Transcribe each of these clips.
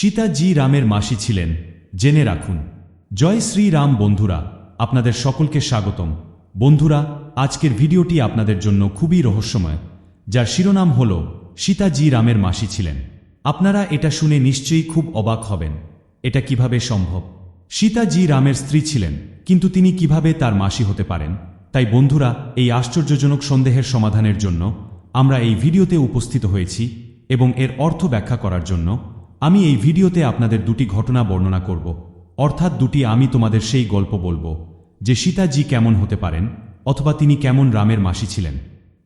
সীতা জি রামের মাসি ছিলেন। জেনে রাখুন। জয় শ্রীরাম বন্ধুরা, আপনাদের সকলকে স্বাগতম। বন্ধুরা, আজকের ভিডিওটি আপনাদের জন্য খুবই রহস্যময়, যার শিরোনাম হল সীতা জি রামের মাসি ছিলেন। আপনারা এটা শুনে নিশ্চয়ই খুব অবাক হবেন। এটা কীভাবে সম্ভব? সীতা জি রামের স্ত্রী ছিলেন, কিন্তু তিনি কীভাবে তার মাসি হতে পারেন? তাই বন্ধুরা, এই আশ্চর্যজনক সন্দেহের সমাধানের জন্য আমরা এই ভিডিওতে উপস্থিত হয়েছি এবং এর অর্থ ব্যাখ্যা করার জন্য আমি এই ভিডিওতে আপনাদের দুটি ঘটনা বর্ণনা করব। অর্থাৎ দুটি আমি তোমাদের সেই গল্প বলব, যে সীতাজি কেমন হতে পারেন, অথবা তিনি কেমন রামের মাসি ছিলেন।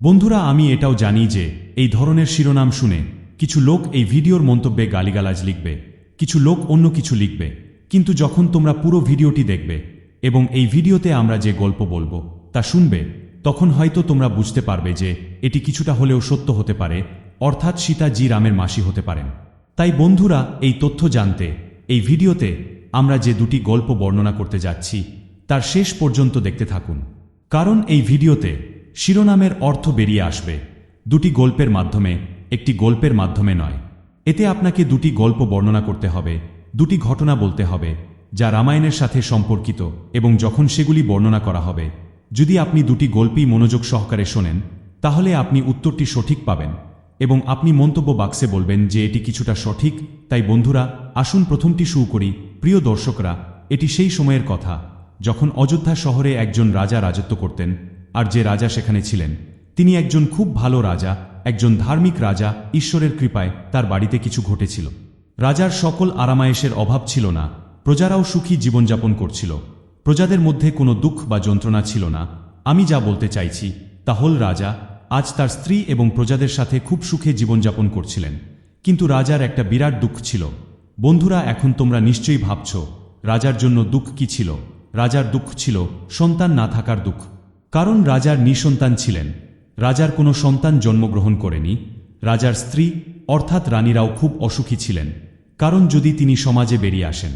বন্ধুরা, আমি এটাও জানি যে এই ধরনের শিরোনাম শুনে কিছু লোক এই ভিডিওর মন্তব্যে গালিগালাজ লিখবে, কিছু লোক অন্য কিছু লিখবে। কিন্তু যখন তোমরা পুরো ভিডিওটি দেখবে এবং এই ভিডিওতে আমরা যে গল্প বলব তা শুনবে, তখন হয়তো তোমরা বুঝতে পারবে যে এটি কিছুটা হলেও সত্য হতে পারে, অর্থাৎ সীতা জি রামের মাসি হতে পারেন। তাই বন্ধুরা, এই তথ্য জানতে, এই ভিডিওতে আমরা যে দুটি গল্প বর্ণনা করতে যাচ্ছি, তার শেষ পর্যন্ত দেখতে থাকুন। কারণ এই ভিডিওতে শিরোনামের অর্থ বেরিয়ে আসবে। দুটি গল্পের মাধ্যমে, একটি গল্পের মাধ্যমে নয়। এতে আপনাকে দুটি গল্প বর্ণনা করতে হবে, দুটি ঘটনা বলতে হবে, যা রামায়ণের সাথে সম্পর্কিত এবং যখন সেগুলি বর্ণনা করা হবে। যদি আপনি দুটি গল্পই মনোযোগ সহকারে শোনেন, তাহলে আপনি উত্তরটি সঠিক পাবেন। এবং আপনি মন্তব্য বাক্সে বলবেন যে এটি কিছুটা সঠিক, তাই বন্ধুরা, আসুন প্রথমটি শুরু করি। প্রিয় দর্শকরা, এটি সেই সময়ের কথা, যখন অযোধ্যা শহরে একজন রাজা রাজত্ব করতেন আর যে রাজা সেখানে ছিলেন। তিনি একজন খুব ভালো রাজা, একজন ধার্মিক রাজা, ঈশ্বরের কৃপায় তার বাড়িতে কিছু ঘটেছিল। রাজার সকল আরামায়েশের অভাব ছিল না, প্রজারাও সুখী জীবনযাপন করছিল। প্রজাদের মধ্যে কোনো দুঃখ বা যন্ত্রণা ছিল না। আমি যা বলতে চাইছি, তা হল, রাজা আজ তার স্ত্রী এবং প্রজাদের সাথে খুব সুখে জীবনযাপন করছিলেন। কিন্তু রাজার একটা বিরাট দুঃখ ছিল। বন্ধুরা, এখন তোমরা নিশ্চয়ই ভাবছ, রাজার জন্য দুঃখ কি ছিল? রাজার দুঃখ ছিল সন্তান না থাকার দুঃখ। কারণ রাজার নিঃসন্তান ছিলেন। রাজার কোনো সন্তান জন্মগ্রহণ করেনি। রাজার স্ত্রী, অর্থাৎ রানীরাও খুব অসুখী ছিলেন। কারণ যদি তিনি সমাজে বেরিয়ে আসেন,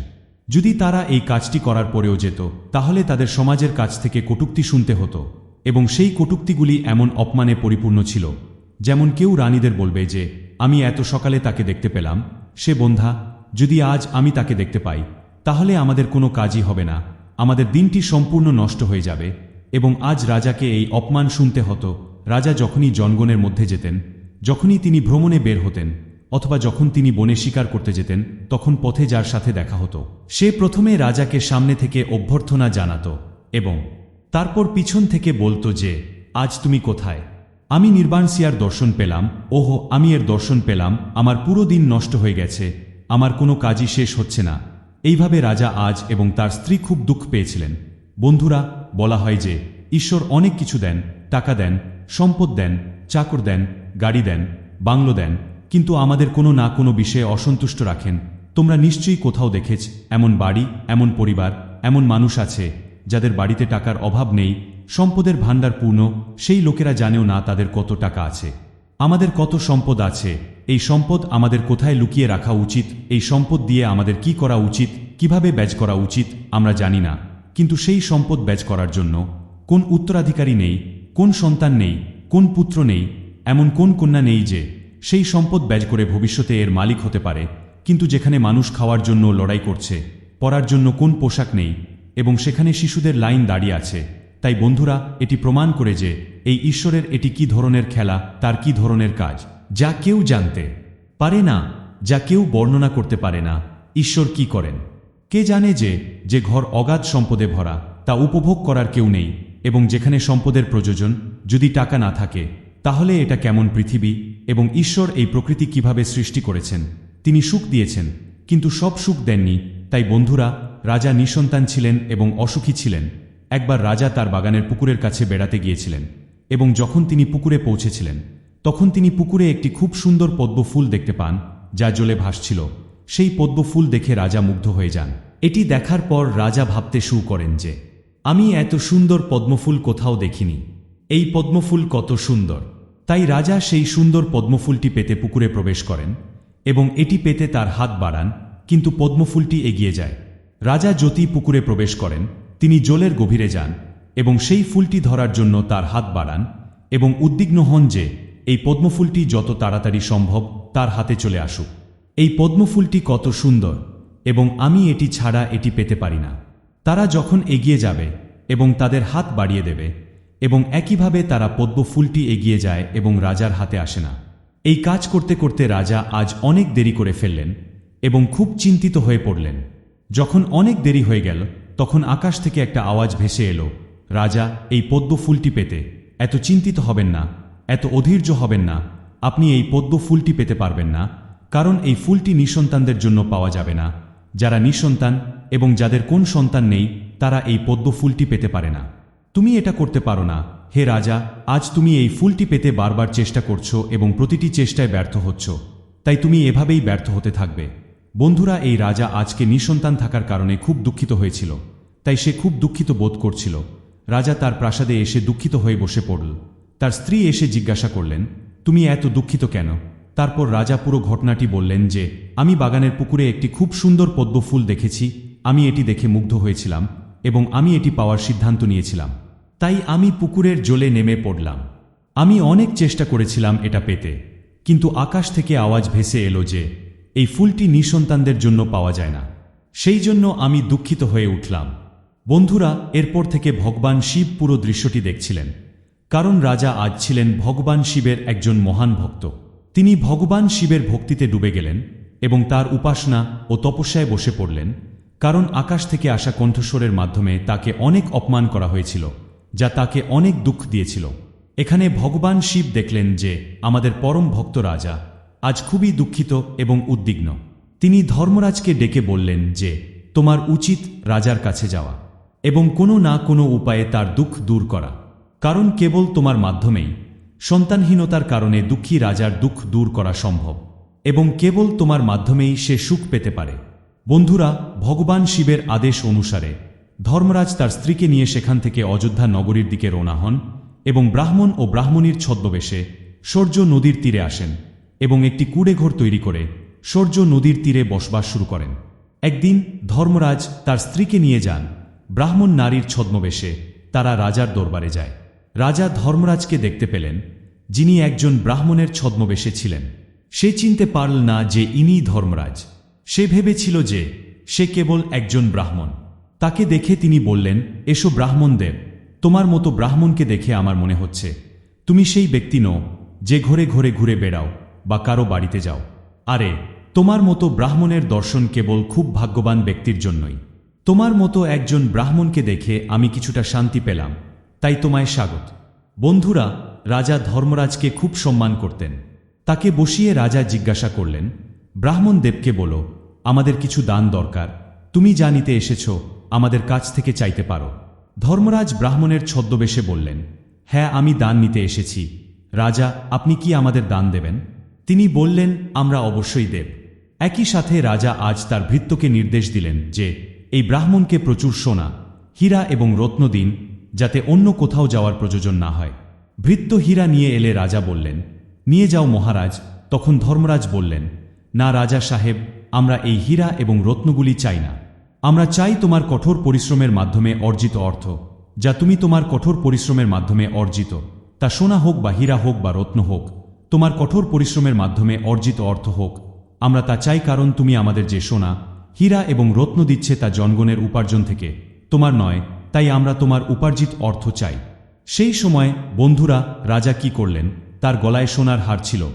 যদি তারা এই কাজটি করার পরেও যেত, তাহলে তাদের সমাজের কাছ থেকে কটুক্তি শুনতে হতো। এবং সেই কটুক্তিগুলি এমন অপমানে পরিপূর্ণ ছিল, যেমন কেউ রানীদের বলবে যে, আমি এত সকালে তাকে দেখতে পেলাম। সে বন্ধা, যদি আজ আমি তাকে দেখতে পাই, তাহলে আমাদের কোনো কাজই হবে না। আমাদের দিনটি সম্পূর্ণ নষ্ট হয়ে যাবে এবং আজ রাজাকে এই অপমান শুনতে হতো। রাজা যখনই জনগণের মধ্যে যেতেন, যখনই তিনি ভ্রমণে বের হতেন অথবা যখন তিনি বনে শিকার করতে যেতেন, তখন পথে যার সাথে দেখা হতো। সে প্রথমে রাজাকে সামনে থেকে অভ্যর্থনা জানাত এবং তারপর পিছন থেকে বলতো যে, আজ তুমি কোথায়? আমি নির্বাণসিয়ার দর্শন পেলাম, ওহো, আমি এর দর্শন পেলাম, আমার পুরো দিন নষ্ট হয়ে গেছে, আমার কোনো কাজই শেষ হচ্ছে না। এইভাবে রাজা আজ এবং তার স্ত্রী খুব দুঃখ পেয়েছিলেন। বন্ধুরা, বলা হয় যে, ঈশ্বর অনেক কিছু দেন, টাকা দেন, সম্পদ দেন, চাকর দেন, গাড়ি দেন, বাংলো দেন, কিন্তু আমাদের কোনো না কোনো বিষয়ে অসন্তুষ্ট রাখেন। তোমরা নিশ্চয়ই কোথাও দেখেছ, এমন বাড়ি, এমন পরিবার, এমন মানুষ আছে যাদের বাড়িতে টাকার অভাব নেই, সম্পদের ভাণ্ডার পূর্ণ, সেই লোকেরা জানেও না তাদের কত টাকা আছে। আমাদের কত সম্পদ আছে, এই সম্পদ আমাদের কোথায় লুকিয়ে রাখা উচিত, এই সম্পদ দিয়ে আমাদের কি করা উচিত, কীভাবে ব্যাজ করা উচিত, আমরা জানি না। কিন্তু সেই সম্পদ ব্যাজ করার জন্য কোন উত্তরাধিকারী নেই, কোন সন্তান নেই, কোন পুত্র নেই, এমন কোন কন্যা নেই যে সেই সম্পদ ব্যাজ করে ভবিষ্যতে এর মালিক হতে পারে, কিন্তু যেখানে মানুষ খাওয়ার জন্য লড়াই করছে পড়ার জন্য কোন পোশাক নেই এবং সেখানে শিশুদের লাইন দাঁড়িয়ে আছে। তাই বন্ধুরা, এটি প্রমাণ করে যে এই ঈশ্বরের এটি কি ধরনের খেলা, তার কি ধরনের কাজ, যা কেউ জানতে পারে না, যা কেউ বর্ণনা করতে পারে না, ঈশ্বর কি করেন। কে জানে যে যে ঘর অগাধ সম্পদে ভরা, তা উপভোগ করার কেউ নেই, এবং যেখানে সম্পদের প্রয়োজন, যদি টাকা না থাকে, তাহলে এটা কেমন পৃথিবী, এবং ঈশ্বর এই প্রকৃতি কীভাবে সৃষ্টি করেছেন। তিনি সুখ দিয়েছেন, কিন্তু সব সুখ দেননি, তাই বন্ধুরা রাজা নিঃসন্তান ছিলেন এবং অসুখী ছিলেন। একবার রাজা তার বাগানের পুকুরের কাছে বেড়াতে গিয়েছিলেন এবং যখন তিনি পুকুরে পৌঁছেছিলেন, তখন তিনি পুকুরে একটি খুব সুন্দর পদ্ম ফুল দেখতে পান, যা জলে ভাসছিল। সেই পদ্ম ফুল দেখে রাজা মুগ্ধ হয়ে যান। এটি দেখার পর রাজা ভাবতে শুরু করেন যে, আমি এত সুন্দর পদ্মফুল কোথাও দেখিনি। এই পদ্মফুল কত সুন্দর। তাই রাজা সেই সুন্দর পদ্মফুলটি পেতে পুকুরে প্রবেশ করেন এবং এটি পেতে তার হাত বাড়ান, কিন্তু পদ্মফুলটি এগিয়ে যায়। রাজা জ্যোতি পুকুরে প্রবেশ করেন, তিনি জলের গভীরে যান এবং সেই ফুলটি ধরার জন্য তার হাত বাড়ান এবং উদ্বিগ্ন হন যে এই পদ্মফুলটি যত তাড়াতাড়ি সম্ভব তার হাতে চলে আসুক। এই পদ্মফুলটি কত সুন্দর এবং আমি এটি ছাড়া এটি পেতে পারি না। তারা যখন এগিয়ে যাবে এবং তাদের হাত বাড়িয়ে দেবে এবং একইভাবে তারা পদ্মফুলটি এগিয়ে যায় এবং রাজার হাতে আসে না। এই কাজ করতে করতে রাজা আজ অনেক দেরি করে ফেললেন এবং খুব চিন্তিত হয়ে পড়লেন। যখন অনেক দেরি হয়ে গেল, তখন আকাশ থেকে একটা আওয়াজ ভেসে এলো, রাজা, এই পদ্ম ফুলটি পেতে। এত চিন্তিত হবেন না, এত অধীর্য হবেন না, আপনি এই পদ্ম ফুলটি পেতে পারবেন না, কারণ এই ফুলটি নিঃসন্তানদের জন্য পাওয়া যাবে না। যারা নিঃসন্তান এবং যাদের কোন সন্তান নেই, তারা এই পদ্ম ফুলটি পেতে পারে না। তুমি এটা করতে পারো না। হে রাজা, আজ তুমি এই ফুলটি পেতে বারবার চেষ্টা করছ এবং প্রতিটি চেষ্টায় ব্যর্থ হচ্ছ। তাই তুমি এভাবেই ব্যর্থ হতে থাকবে। বন্ধুরা, এই রাজা আজকে নিঃসন্তান থাকার কারণে খুব দুঃখিত হয়েছিল। তাই সে খুব দুঃখিত বোধ করছিল। রাজা তার প্রাসাদে এসে দুঃখিত হয়ে বসে পড়ল। তার স্ত্রী এসে জিজ্ঞাসা করলেন, তুমি এত দুঃখিত কেন? তারপর রাজা পুরো ঘটনাটি বললেন যে, আমি বাগানের পুকুরে একটি খুব সুন্দর পদ্ম ফুল দেখেছি। আমি এটি দেখে মুগ্ধ হয়েছিলাম এবং আমি এটি পাওয়ার সিদ্ধান্ত নিয়েছিলাম। তাই আমি পুকুরের জলে নেমে পড়লাম। আমি অনেক চেষ্টা করেছিলাম এটা পেতে। কিন্তু আকাশ থেকে আওয়াজ ভেসে এলো যে এই ফুলটি নিঃসন্তানদের জন্য পাওয়া যায় না। সেই জন্য আমি দুঃখিত হয়ে উঠলাম। বন্ধুরা, এরপর থেকে ভগবান শিব পুরো দৃশ্যটি দেখছিলেন। কারণ রাজা আজ ছিলেন ভগবান শিবের একজন মহান ভক্ত। তিনি ভগবান শিবের ভক্তিতে ডুবে গেলেন এবং তার উপাসনা ও তপস্যায় বসে পড়লেন, কারণ আকাশ থেকে আসা কণ্ঠস্বরের মাধ্যমে তাকে অনেক অপমান করা হয়েছিল, যা তাকে অনেক দুঃখ দিয়েছিল। এখানে ভগবান শিব দেখলেন যে আমাদের পরম ভক্ত রাজা আজ খুবই দুঃখিত এবং উদ্বিগ্ন। তিনি ধর্মরাজকে ডেকে বললেন যে, তোমার উচিত রাজার কাছে যাওয়া এবং কোনো না কোনো উপায়ে তার দুঃখ দূর করা। কারণ কেবল তোমার মাধ্যমেই সন্তানহীনতার কারণে দুঃখী রাজার দুঃখ দূর করা সম্ভব এবং কেবল তোমার মাধ্যমেই সে সুখ পেতে পারে। বন্ধুরা, ভগবান শিবের আদেশ অনুসারে ধর্মরাজ তার স্ত্রীকে নিয়ে সেখান থেকে অযোধ্যা নগরীর দিকে রওনা হন এবং ব্রাহ্মণ ও ব্রাহ্মণীর ছদ্মবেশে সূর্য নদীর তীরে আসেন। এবং একটি কুড়েঘর তৈরি করে সূর্য নদীর তীরে বসবাস শুরু করেন। একদিন ধর্মরাজ তার স্ত্রীকে নিয়ে যান। ব্রাহ্মণ নারীর ছদ্মবেশে তারা রাজার দরবারে যায়। রাজা ধর্মরাজকে দেখতে পেলেন, যিনি একজন ব্রাহ্মণের ছদ্মবেশে ছিলেন। সে চিনতে পারল না যে ইনি ধর্মরাজ। সে ভেবেছিল যে সে কেবল একজন ব্রাহ্মণ। তাকে দেখে তিনি বললেন, এসো ব্রাহ্মণদেব তোমার মতো ব্রাহ্মণকে দেখে আমার মনে হচ্ছে। তুমি সেই ব্যক্তি নও যে ঘরে ঘরে ঘুরে বেড়াও। বা কারও বাড়িতে যাও। আরে, তোমার মতো ব্রাহ্মণের দর্শন কেবল খুব ভাগ্যবান ব্যক্তির জন্যই। তোমার মতো একজন ব্রাহ্মণকে দেখে আমি কিছুটা শান্তি পেলাম। তাই তোমায় স্বাগত। বন্ধুরা, রাজা ধর্মরাজকে খুব সম্মান করতেন। তাকে বসিয়ে রাজা জিজ্ঞাসা করলেন, ব্রাহ্মণ দেবকে বলো, আমাদের কিছু দান দরকার। তুমি যা নিতে এসেছ, আমাদের কাছ থেকে চাইতে পারো। ধর্মরাজ ব্রাহ্মণের ছদ্মবেশে বললেন হ্যাঁ আমি দান নিতে এসেছি। রাজা, আপনি কি আমাদের দান দেবেন? তিনি বললেন, আমরা অবশ্যই দেব। একই সাথে রাজা আজ তার ভৃত্যকে নির্দেশ দিলেন যে, এই ব্রাহ্মণকে প্রচুর সোনা, হীরা এবং রত্ন দিন, যাতে অন্য কোথাও যাওয়ার প্রয়োজন না হয়। ভৃত্য হীরা নিয়ে এলে রাজা বললেন, নিয়ে যাও মহারাজ। তখন ধর্মরাজ বললেন, না রাজা সাহেব, আমরা এই হীরা এবং রত্নগুলি চাই না। আমরা চাই তোমার কঠোর পরিশ্রমের মাধ্যমে অর্জিত অর্থ, যা তুমি তোমার কঠোর পরিশ্রমের মাধ্যমে অর্জিত। তা সোনা হোক বা হীরা হোক বা রত্ন হোক তোমার কঠোর পরিশ্রমের মাধ্যমে অর্জিত অর্থ হোক। আমরা তা চাই কারণ তুমি আমাদের যে সোনা, হীরা এবং রত্ন দিচ্ছে তা জনগণের উপার্জন থেকে। তোমার নয়, তাই আমরা তোমার উপার্জিত অর্থ চাই। সেই সময় বন্ধুরা, রাজা কি করলেন? তার গলায় সোনার হার ছিল।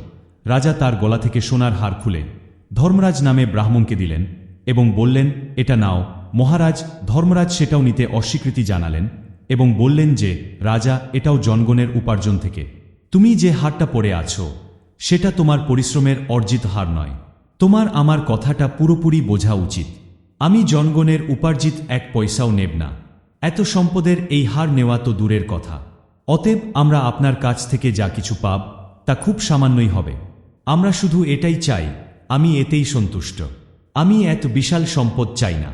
রাজা তার গলা থেকে সোনার হার খুলে। ধর্মরাজ নামে ব্রাহ্মণকে দিলেন এবং বললেন, এটা নাও। মহারাজ ধর্মরাজ সেটাও নিতে অস্বীকৃতি জানালেন এবং বললেন যে, রাজা, এটাও জনগণের উপার্জন থেকে। তুমি যে হারটা পড়ে আছো, সেটা তোমার পরিশ্রমের অর্জিত হার নয়। তোমার আমার কথাটা পুরোপুরি বোঝা উচিত। আমি জনগণের উপার্জিত এক পয়সাও নেব না। এত সম্পদের এই হার নেওয়া তো দূরের কথা। অতএব আমরা আপনার কাছ থেকে যা কিছু পাব, তা খুব সামান্যই হবে। আমরা শুধু এটাই চাই, আমি এতেই সন্তুষ্ট। আমি এত বিশাল সম্পদ চাই না।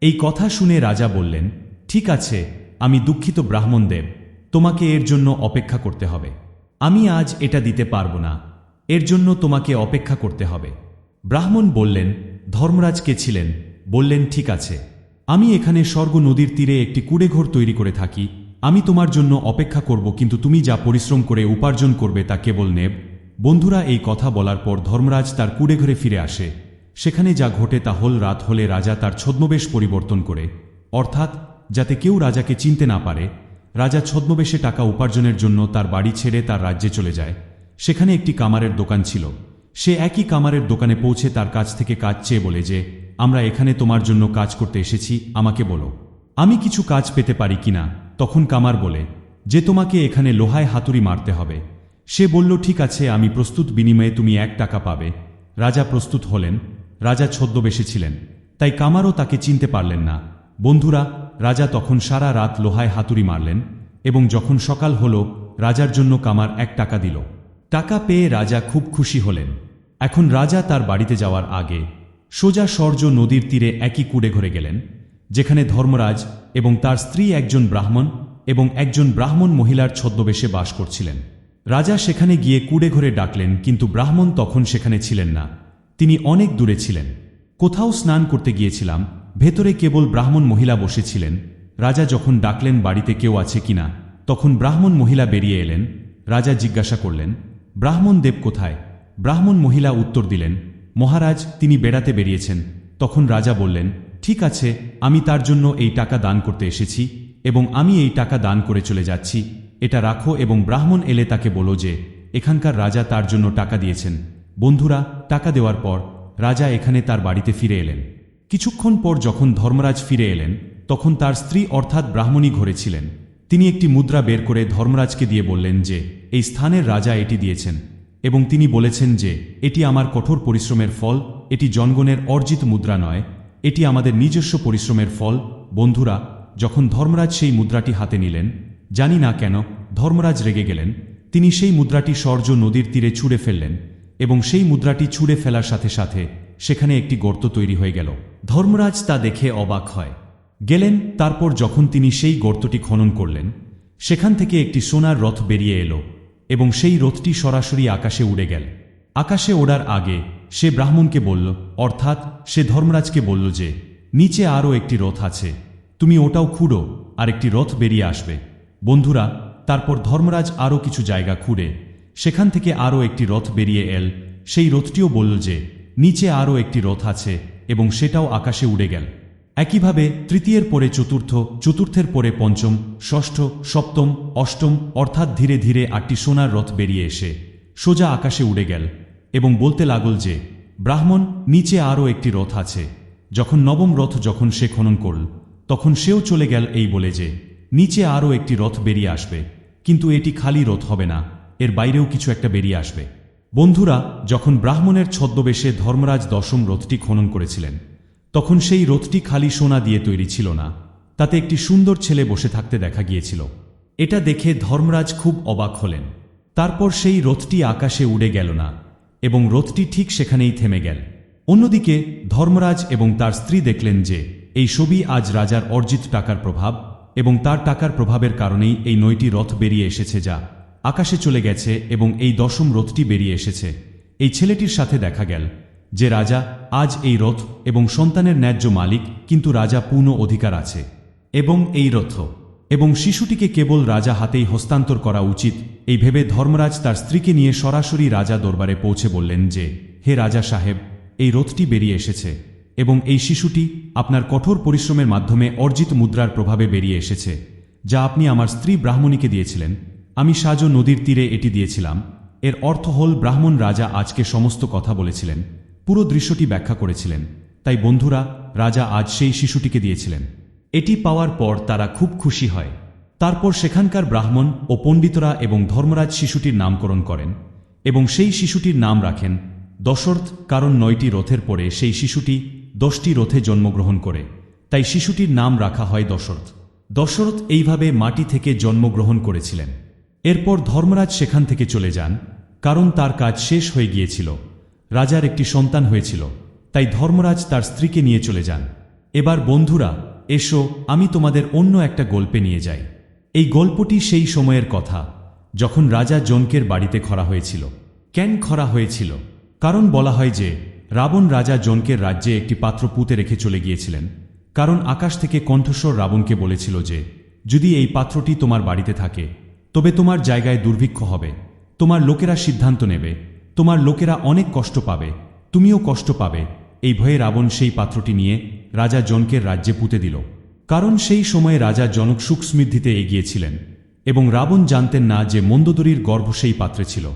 এই কথা শুনে রাজা বললেন, ঠিক আছে, আমি দুঃখিত ব্রাহ্মণ দেব। তোমাকে এর জন্য অপেক্ষা করতে হবে। আমি আজ এটা দিতে পারব না। এর জন্য তোমাকে অপেক্ষা করতে হবে। ব্রাহ্মণ বললেন ধর্মরাজ কে ছিলেন। বললেন, ঠিক আছে। আমি এখানে স্বর্গ নদীর তীরে একটি কুড়েঘর তৈরি করে থাকি। আমি তোমার জন্য অপেক্ষা করব, কিন্তু তুমি যা পরিশ্রম করে উপার্জন করবে তা কেবল নেব। বন্ধুরা, এই কথা বলার পর ধর্মরাজ তার কুড়েঘরে ফিরে আসে। সেখানে যা ঘটে তা হল রাত হলে রাজা তার ছদ্মবেশ পরিবর্তন করে। অর্থাৎ, যাতে কেউ রাজাকে চিনতে না পারে রাজা ছদ্মবেশে টাকা উপার্জনের জন্য তার বাড়ি ছেড়ে তার রাজ্যে চলে যায়। সেখানে একটি কামারের দোকান ছিল। সে একই কামারের দোকানে পৌঁছে তার কাছ থেকে কাজ চেয়ে বলে যে, আমরা এখানে তোমার জন্য কাজ করতে এসেছি, আমাকে বলো। আমি কিছু কাজ পেতে পারি কিনা তখন কামার বলে, যে তোমাকে এখানে লোহায় হাতুড়ি মারতে হবে। সে বলল, ঠিক আছে, আমি প্রস্তুত বিনিময়ে তুমি এক টাকা পাবে। রাজা প্রস্তুত হলেন। রাজা ছদ্মবেশে ছিলেন। তাই কামারও তাকে চিনতে পারলেন না। বন্ধুরা রাজা তখন সারা রাত লোহায় হাতুড়ি মারলেন এবং যখন সকাল হল, রাজার জন্য কামার এক টাকা দিল। টাকা পেয়ে রাজা খুব খুশি হলেন। এখন রাজা তার বাড়িতে যাওয়ার আগে সোজা সর্য নদীর তীরে একই কুড়ে ঘরে গেলেন, যেখানে ধর্মরাজ এবং তার স্ত্রী একজন ব্রাহ্মণ এবং একজন ব্রাহ্মণ মহিলার ছদ্মবেশে বাস করছিলেন। রাজা সেখানে গিয়ে কুড়ে ঘরে ডাকলেন, কিন্তু ব্রাহ্মণ তখন সেখানে ছিলেন না। তিনি অনেক দূরে ছিলেন। কোথাও স্নান করতে গিয়েছিলাম ভেতরে কেবল ব্রাহ্মণ মহিলা বসেছিলেন। রাজা যখন ডাকলেন, বাড়িতে কেউ আছে কিনা তখন ব্রাহ্মণ মহিলা বেরিয়ে এলেন। রাজা জিজ্ঞাসা করলেন, ব্রাহ্মণ দেব কোথায়? ব্রাহ্মণ মহিলা উত্তর দিলেন, মহারাজ, তিনি বেড়াতে বেরিয়েছেন। তখন রাজা বললেন, ঠিক আছে, আমি তার জন্য এই টাকা দান করতে এসেছি এবং আমি এই টাকা দান করে চলে যাচ্ছি। এটা রাখো এবং ব্রাহ্মণ এলে তাকে বলো যে, এখানকার রাজা তার জন্য টাকা দিয়েছেন। বন্ধুরা, টাকা দেওয়ার পর রাজা এখানে তার বাড়িতে ফিরে এলেন। কিছুক্ষণ পর যখন ধর্মরাজ ফিরে এলেন, তখন তার স্ত্রী অর্থাৎ ব্রাহ্মণী ঘরে ছিলেন তিনি একটি মুদ্রা বের করে ধর্মরাজকে দিয়ে বললেন যে, এই স্থানের রাজা এটি দিয়েছেন। এবং তিনি বলেছেন যে, এটি আমার কঠোর পরিশ্রমের ফল, এটি জনগণের অর্জিত মুদ্রা নয়, এটি আমাদের নিজস্ব পরিশ্রমের ফল। বন্ধুরা, যখন ধর্মরাজ সেই মুদ্রাটি হাতে নিলেন, জানি না কেন ধর্মরাজ রেগে গেলেন। তিনি সেই মুদ্রাটি সর্য নদীর তীরে ছুঁড়ে ফেললেন এবং সেই মুদ্রাটি ছুঁড়ে ফেলার সাথে সাথে সেখানে একটি গর্ত তৈরি হয়ে গেল। ধর্মরাজ তা দেখে অবাক হয়। গেলেন, তারপর যখন তিনি সেই গর্তটি খনন করলেন, সেখান থেকে একটি সোনার রথ বেরিয়ে এলো এবং সেই রথটি সরাসরি আকাশে উড়ে গেল। আকাশে ওড়ার আগে সে ব্রাহ্মণকে বলল, অর্থাৎ সে ধর্মরাজকে বলল যে, নিচে আরও একটি রথ আছে। তুমি ওটাও খুঁড়ো, আর একটি রথ বেরিয়ে আসবে। বন্ধুরা, তারপর ধর্মরাজ আরও কিছু জায়গা খুঁড়ে, সেখান থেকে আরও একটি রথ বেরিয়ে এল। সেই রথটিও বলল যে, নিচে আরও একটি রথ আছে এবং সেটাও আকাশে উড়ে গেল। একইভাবে তৃতীয়ের পরে চতুর্থ, চতুর্থের পরে পঞ্চম, ষষ্ঠ, সপ্তম, অষ্টম, অর্থাৎ ধীরে ধীরে আটটি সোনার রথ বেরিয়ে এসে সোজা আকাশে উড়ে গেল এবং বলতে লাগল যে, ব্রাহ্মণ, নিচে আরও একটি রথ আছে। যখন নবম রথ যখন সে খনন করল, তখন সেও চলে গেল এই বলে যে, নিচে আরও একটি রথ বেরিয়ে আসবে, কিন্তু এটি খালি রথ হবে না, এর বাইরেও কিছু একটা বেরিয়ে আসবে। বন্ধুরা, যখন ব্রাহ্মণের ছদ্মবেশে ধর্মরাজ দশম রথটি খনন করেছিলেন, তখন সেই রথটি খালি সোনা দিয়ে তৈরি ছিল না। তাতে একটি সুন্দর ছেলে বসে থাকতে দেখা গিয়েছিল। এটা দেখে ধর্মরাজ খুব অবাক হলেন। তারপর সেই রথটি আকাশে উড়ে গেল না, এবং রথটি ঠিক সেখানেই থেমে গেল। অন্যদিকে, ধর্মরাজ এবং তার স্ত্রী দেখলেন যে, এই ছবি আজ রাজার অর্জিত টাকার প্রভাব, এবং তার টাকার প্রভাবের কারণেই এই নয়টি রথ বেরিয়ে এসেছে যা আকাশে চলে গেছে এবং এই দশম রথটি বেরিয়ে এসেছে। এই ছেলেটির সাথে দেখা গেল, যে রাজা আজ এই রথ এবং সন্তানের ন্যায্য মালিক, কিন্তু রাজা পূর্ণ অধিকার আছে। এবং এই রথ, এবং শিশুটিকে কেবল রাজা হাতেই হস্তান্তর করা উচিত, এই ভেবে ধর্মরাজ তার স্ত্রীকে নিয়ে সরাসরি রাজা দরবারে পৌঁছে বললেন যে, হে রাজা সাহেব, এই রথটি বেরিয়ে এসেছে, এবং এই শিশুটি আপনার কঠোর পরিশ্রমের মাধ্যমে অর্জিত মুদ্রার প্রভাবে বেরিয়ে এসেছে, যা আপনি আমার স্ত্রী ব্রাহ্মণীকে দিয়েছিলেন। আমি সাজো নদীর তীরে এটি দিয়েছিলাম। এর অর্থ হল ব্রাহ্মণ রাজা আজকে সমস্ত কথা বলেছিলেন। পুরো দৃশ্যটি ব্যাখ্যা করেছিলেন। তাই বন্ধুরা, রাজা আজ সেই শিশুটিকে দিয়েছিলেন। এটি পাওয়ার পর তারা খুব খুশি হয়। তারপর সেখানকার ব্রাহ্মণ ও পণ্ডিতরা এবং ধর্মরাজ শিশুটির নামকরণ করেন এবং সেই শিশুটির নাম রাখেন দশরথ, কারণ নয়টি রথের পরে সেই শিশুটি দশটি রথে জন্মগ্রহণ করে। তাই শিশুটির নাম রাখা হয় দশরথ। দশরথ এইভাবে মাটি থেকে জন্মগ্রহণ করেছিলেন। এরপর ধর্মরাজ সেখান থেকে চলে যান, কারণ তার কাজ শেষ হয়ে গিয়েছিল। রাজার একটি সন্তান হয়েছিল, তাই ধর্মরাজ তার স্ত্রীকে নিয়ে চলে যান। এবার বন্ধুরা, এসো, আমি তোমাদের অন্য একটা গল্পে নিয়ে যাই। এই গল্পটি সেই সময়ের কথা, যখন রাজা জনকের বাড়িতে খরা হয়েছিল। কেন খরা হয়েছিল? কারণ বলা হয় যে, রাবণ রাজা জনকের রাজ্যে একটি পাত্র পুঁতে রেখে চলে গিয়েছিলেন। কারণ আকাশ থেকে কণ্ঠস্বর রাবণকে বলেছিল যে, যদি এই পাত্রটি তোমার বাড়িতে থাকে তবে তোমার জায়গায় দুর্ভিক্ষ হবে। তোমার লোকেরা সিদ্ধান্ত নেবে। তোমার লোকেরা অনেক কষ্ট পাবে। তুমিও কষ্ট পাবে। এই ভয়ে রাবণ সেই পাত্রটি নিয়ে রাজা জনকের রাজ্যে পুঁতে দিল। কারণ সেই সময়ে রাজা জনক সুখ সমৃদ্ধিতে এগিয়েছিলেন এবং রাবণ জানতেন না যে মন্দোদরীর গর্ভ সেই পাত্রে ছিল।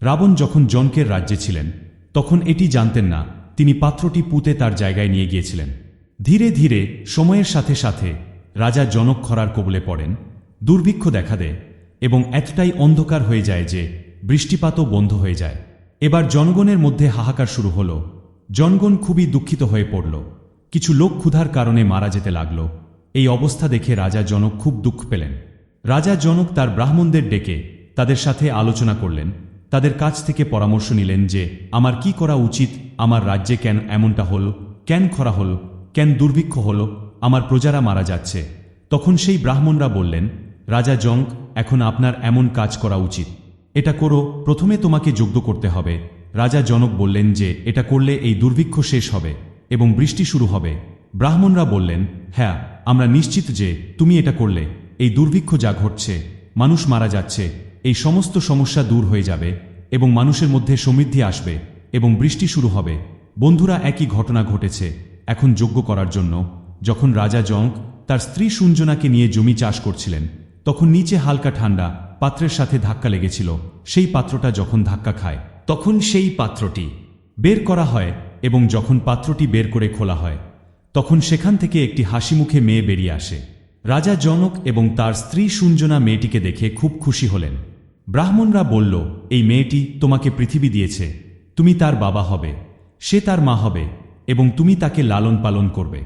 রাবণ যখন জনকের রাজ্যে ছিলেন, তখন এটি জানতেন না, তিনি পাত্রটি পুঁতে তার জায়গায় নিয়ে গিয়েছিলেন। ধীরে ধীরে সময়ের সাথে সাথে রাজা জনক খরার কবলে পড়েন। দুর্ভিক্ষ দেখা দেয়। এবং এতটাই অন্ধকার হয়ে যায় যে বৃষ্টিপাতও বন্ধ হয়ে যায়। এবার জনগণের মধ্যে হাহাকার শুরু হল। জনগণ খুবই দুঃখিত হয়ে পড়ল। কিছু লোক ক্ষুধার কারণে মারা যেতে লাগল। এই অবস্থা দেখে রাজা জনক খুব দুঃখ পেলেন। রাজা জনক তার ব্রাহ্মণদের ডেকে তাদের সাথে আলোচনা করলেন। তাদের কাছ থেকে পরামর্শ নিলেন যে, আমার কি করা উচিত? আমার রাজ্যে কেন এমনটা হল? কেন খরা হল? কেন দুর্ভিক্ষ হল? আমার প্রজারা মারা যাচ্ছে। তখন সেই ব্রাহ্মণরা বললেন রাজা জঙ্ক এখন আপনার এমন কাজ করা উচিত। এটা করো, প্রথমে তোমাকে যোগ্য করতে হবে। রাজা জনক বললেন যে, এটা করলে এই দুর্ভিক্ষ শেষ হবে এবং বৃষ্টি শুরু হবে। ব্রাহ্মণরা বললেন হ্যাঁ আমরা নিশ্চিত যে তুমি এটা করলে। এই দুর্ভিক্ষ যা ঘটছে, মানুষ মারা যাচ্ছে, এই সমস্ত সমস্যা দূর হয়ে যাবে এবং মানুষের মধ্যে সমৃদ্ধি আসবে এবং বৃষ্টি শুরু হবে। বন্ধুরা, একই ঘটনা ঘটেছে এখন যোগ্য করার জন্য। যখন রাজা জঙ্ক তার স্ত্রী সুঞ্জনাকে নিয়ে জমি চাষ করছিলেন তখন নিচে হালকা ঠান্ডা, পাত্রের সাথে ধাক্কা লেগেছিল। সেই পাত্রটা যখন ধাক্কা খায়, তখন সেই পাত্রটি বের করা হয় এবং যখন পাত্রটি বের করে খোলা হয়, তখন সেখান থেকে একটি হাসি মুখে মেয়ে বেরিয়ে আসে। রাজা জনক এবং তার স্ত্রী সুঞ্জনা মেয়েটিকে দেখে খুব খুশি হলেন। ব্রাহ্মণরা বলল, এই মেয়েটি তোমাকে পৃথিবী দিয়েছে। তুমি তার বাবা হবে। সে তার মা হবে এবং তুমি তাকে লালন পালন করবে।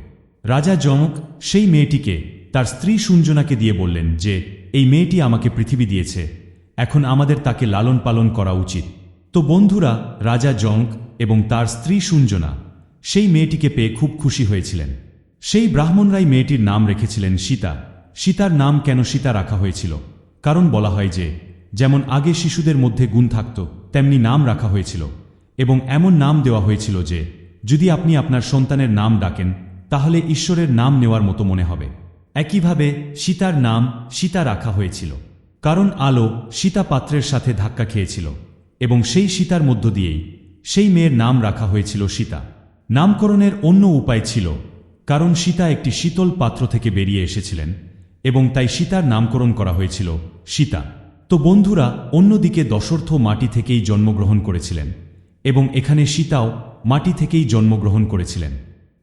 রাজা জনক সেই মেয়েটিকে তার স্ত্রী সুঞ্জনাকে দিয়ে বললেন যে, এই মেয়েটি আমাকে পৃথিবী দিয়েছে। এখন আমাদের তাকে লালন পালন করা উচিত। তো বন্ধুরা, রাজা জঙ্ক এবং তার স্ত্রী সুঞ্জনা সেই মেয়েটিকে পেয়ে খুব খুশি হয়েছিলেন। সেই ব্রাহ্মণরাই মেয়েটির নাম রেখেছিলেন সীতা। সীতার নাম কেন সীতা রাখা হয়েছিল? কারণ বলা হয় যে, যেমন আগে শিশুদের মধ্যে গুণ থাকত, তেমনি নাম রাখা হয়েছিল। এবং এমন নাম দেওয়া হয়েছিল যে, যদি আপনি আপনার সন্তানের নাম ডাকেন, তাহলে ঈশ্বরের নাম নেওয়ার মতো মনে হবে। একইভাবে সীতার নাম সীতা রাখা হয়েছিল, কারণ আলো সীতা পাত্রের সাথে ধাক্কা খেয়েছিল, এবং সেই সীতার মধ্য দিয়েই সেই মেয়ের নাম রাখা হয়েছিল সীতা। নামকরণের অন্য উপায় ছিল, কারণ সীতা একটি শীতল পাত্র থেকে বেরিয়ে এসেছিলেন, এবং তাই সীতার নামকরণ করা হয়েছিল সীতা। তো বন্ধুরা, অন্যদিকে দশর্থ মাটি থেকেই জন্মগ্রহণ করেছিলেন, এবং এখানে সীতাও মাটি থেকেই জন্মগ্রহণ করেছিলেন।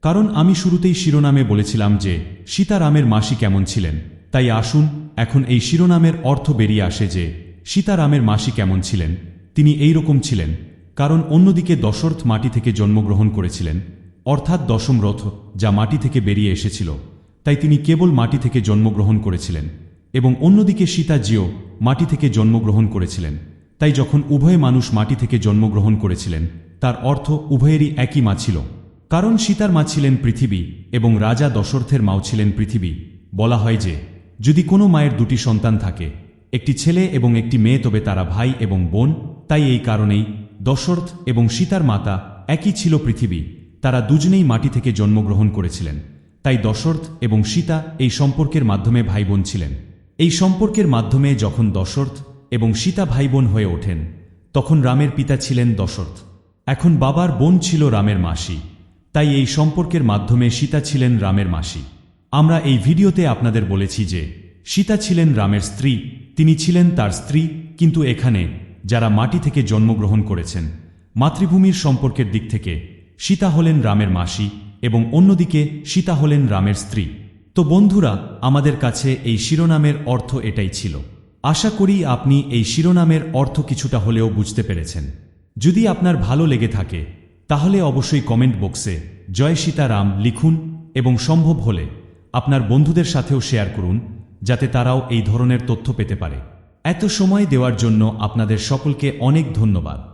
কারণ আমি শুরুতেই শিরোনামে বলেছিলাম যে, সীতারামের মাসি কেমন ছিলেন। তাই আসুন, এখন এই শিরোনামের অর্থ বেরিয়ে আসে যে, সীতারামের মাসি কেমন ছিলেন। তিনি এই রকম ছিলেন, কারণ অন্যদিকে দশরথ মাটি থেকে জন্মগ্রহণ করেছিলেন, অর্থাৎ দশম রথ যা মাটি থেকে বেরিয়ে এসেছিল। তাই তিনি কেবল মাটি থেকে জন্মগ্রহণ করেছিলেন, এবং অন্যদিকে সীতাজিও মাটি থেকে জন্মগ্রহণ করেছিলেন। তাই যখন উভয় মানুষ মাটি থেকে জন্মগ্রহণ করেছিলেন, তার অর্থ উভয়েরই একই মা ছিল। কারণ সীতার মা ছিলেন পৃথিবী এবং রাজা দশরথের মাও ছিলেন পৃথিবী। বলা হয় যে, যদি কোনো মায়ের দুটি সন্তান থাকে, একটি ছেলে এবং একটি মেয়ে, তবে তারা ভাই এবং বোন, তাই এই কারণেই দশরথ এবং সীতার মাতা একই ছিল পৃথিবী। তারা দুজনেই মাটি থেকে জন্মগ্রহণ করেছিলেন। তাই দশরথ এবং সীতা এই সম্পর্কের মাধ্যমে ভাই বোন ছিলেন। এই সম্পর্কের মাধ্যমে যখন দশরথ এবং সীতা ভাই বোন হয়ে ওঠেন, তখন রামের পিতা ছিলেন দশরথ। এখন বাবার বোন ছিল রামের মাসি। তাই এই সম্পর্কের মাধ্যমে সীতা ছিলেন রামের মাসি। আমরা এই ভিডিওতে আপনাদের বলেছি যে, সীতা ছিলেন রামের স্ত্রী, তিনি ছিলেন তার স্ত্রী, কিন্তু এখানে যারা মাটি থেকে জন্মগ্রহণ করেছেন, মাতৃভূমির সম্পর্কের দিক থেকে সীতা হলেন রামের মাসি এবং অন্যদিকে সীতা হলেন রামের স্ত্রী। তো বন্ধুরা, আমাদের কাছে এই শিরোনামের অর্থ এটাই ছিল। আশা করি আপনি এই শিরোনামের অর্থ কিছুটা হলেও বুঝতে পেরেছেন। যদি আপনার ভালো লেগে থাকে তাহলে অবশ্যই কমেন্ট বক্সে জয় সীতারাম লিখুন এবং সম্ভব হলে আপনার বন্ধুদের সাথেও শেয়ার করুন, যাতে তারাও এই ধরনের তথ্য পেতে পারে। এত সময় দেওয়ার জন্য আপনাদের সকলকে অনেক ধন্যবাদ।